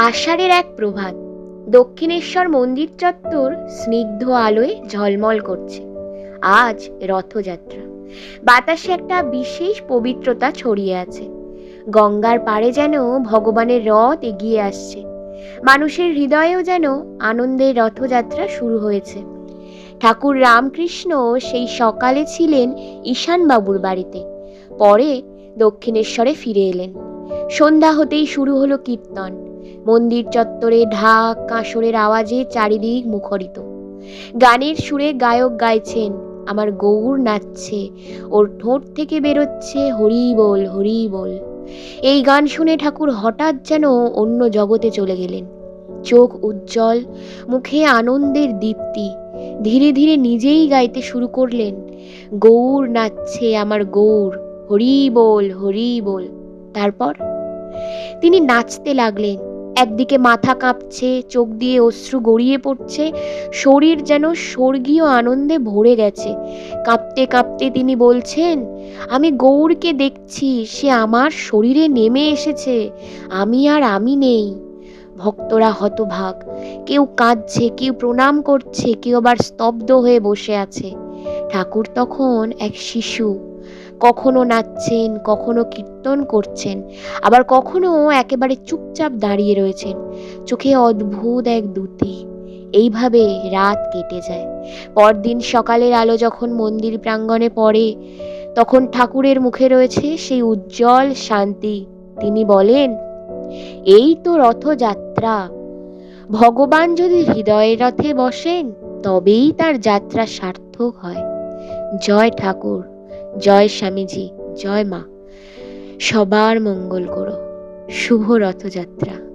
আষাঢ়ের এক প্রভাত। দক্ষিণেশ্বর মন্দির চত্বর স্নিগ্ধ আলোয় ঝলমল করছে। আজ রথযাত্রা। বাতাসে একটা বিশেষ পবিত্রতা ছড়িয়ে আছে। গঙ্গার পাড়ে যেন ভগবানের রথ এগিয়ে আসছে। মানুষের হৃদয়েও যেন আনন্দের রথযাত্রা শুরু হয়েছে। ঠাকুর রামকৃষ্ণ সেই সকালে ছিলেন ঈশানবাবুর বাড়িতে। পরে দক্ষিণেশ্বরে ফিরে এলেন। সন্ধ্যা হতেই শুরু হলো কীর্তন। মন্দির চত্বরে ঢাক, কাঁসরের আওয়াজে চারিদিক মুখরিত। গানের সুরে গায়ক গাইছেন, আমার গৌর নাচছে, ওর ঠোঁট থেকে বেরোচ্ছে হরি বল হরি বল এই গান শুনে ঠাকুর হঠাৎ যেন অন্য জগতে চলে গেলেন। চোখ উজ্জ্বল, মুখে আনন্দের দীপ্তি, ধীরে ধীরে নিজেই গাইতে শুরু করলেন, গৌর নাচছে আমার গৌর হরি বল হরি বল তারপর তিনি নাচতে লাগলেন একদিকে মাথা কাঁপছে, চোখ দিয়ে অশ্রু গড়িয়ে পড়ছে, শরীর যেন স্বর্গীয় আনন্দে ভরে গেছে। কাঁপতে কাঁপতে তিনি বলছেন, আমি গৌরকে দেখছি, সে আমার শরীরে নেমে এসেছে, আমি আর আমি নেই। ভক্তরা হতভাগ, কেউ কাঁদছে, কেউ প্রণাম করছে, কেউ আবার স্তব্ধ হয়ে বসে আছে। ঠাকুর তখন এক শিশু কখনো নাচছেন, কখনো কীর্তন করছেন, আবার কখনো একেবারে চুপচাপ দাঁড়িয়ে রয়েছেন। চোখে অদ্ভুত এক দ্যুতি এইভাবে রাত কেটে যায়। পরদিন সকালের আলো যখন মন্দির প্রাঙ্গণে পড়ে, তখন ঠাকুরের মুখে রয়েছে সেই উজ্জ্বল শান্তি। তিনি বলেন, এই তো রথযাত্রা। ভগবান যদি হৃদয়ের রথে বসেন, তবেই তার যাত্রা সার্থক হয়। জয় ঠাকুর। জয় স্বামীজি জয় মা। সবার মঙ্গল করো। শুভ রথযাত্রা।